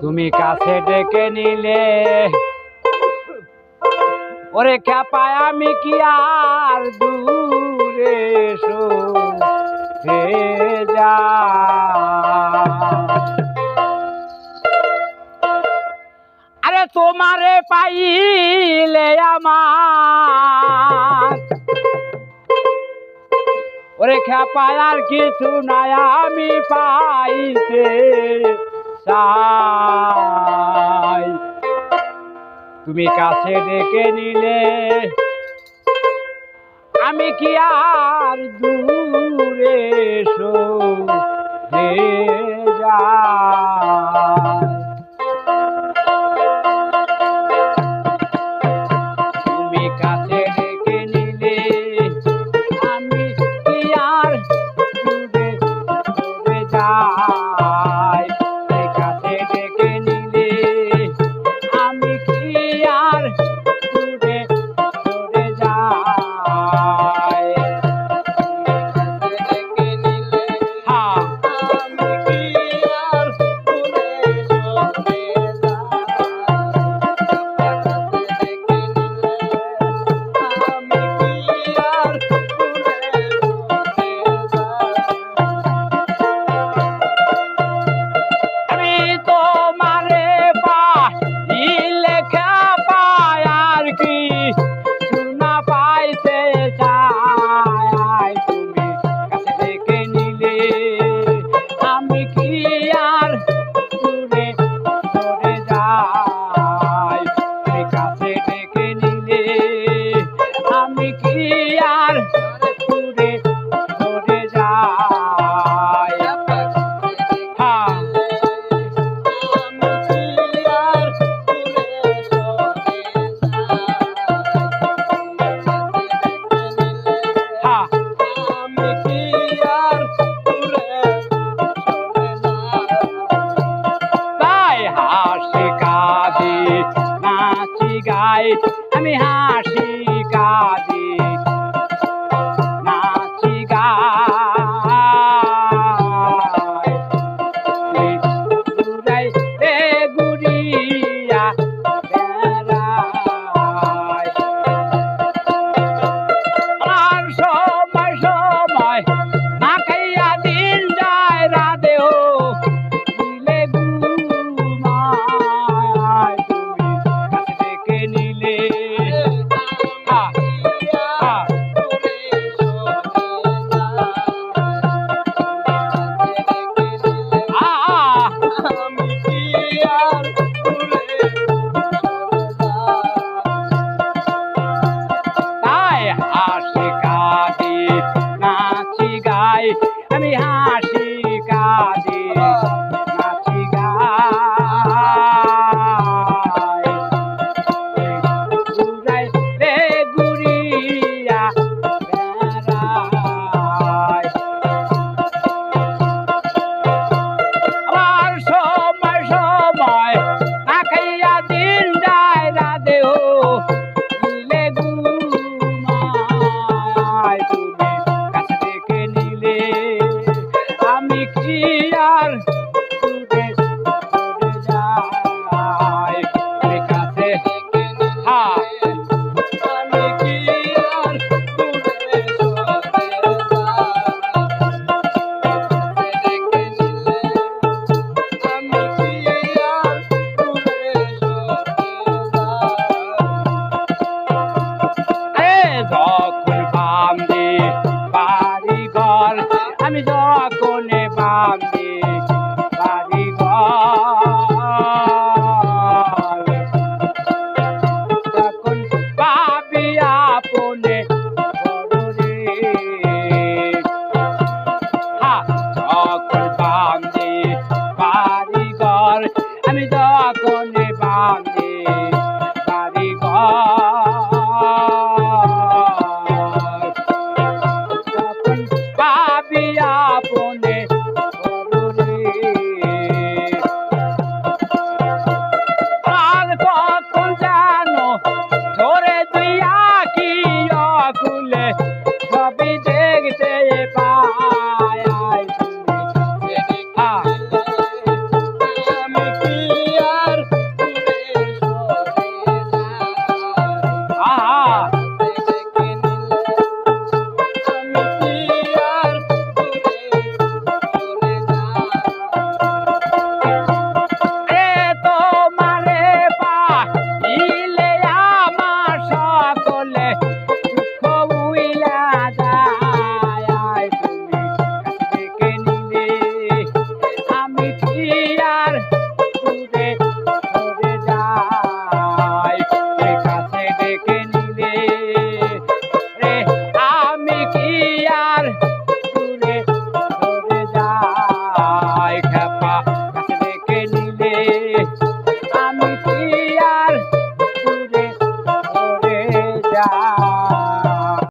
তুমি কাছে ডেকে নিলে। ওরে খ্যাপায় আমি কি আর দূরে আরে তোমারে পাইলে আমার। ওরে খ্যাপায় আর কিছু নাই আমি পাইতে। চাই। তুমি কাছে ডেকে নিলে আমি কি আর দূরে সরে তুমি কাছে হাসি কাঁদি তুমি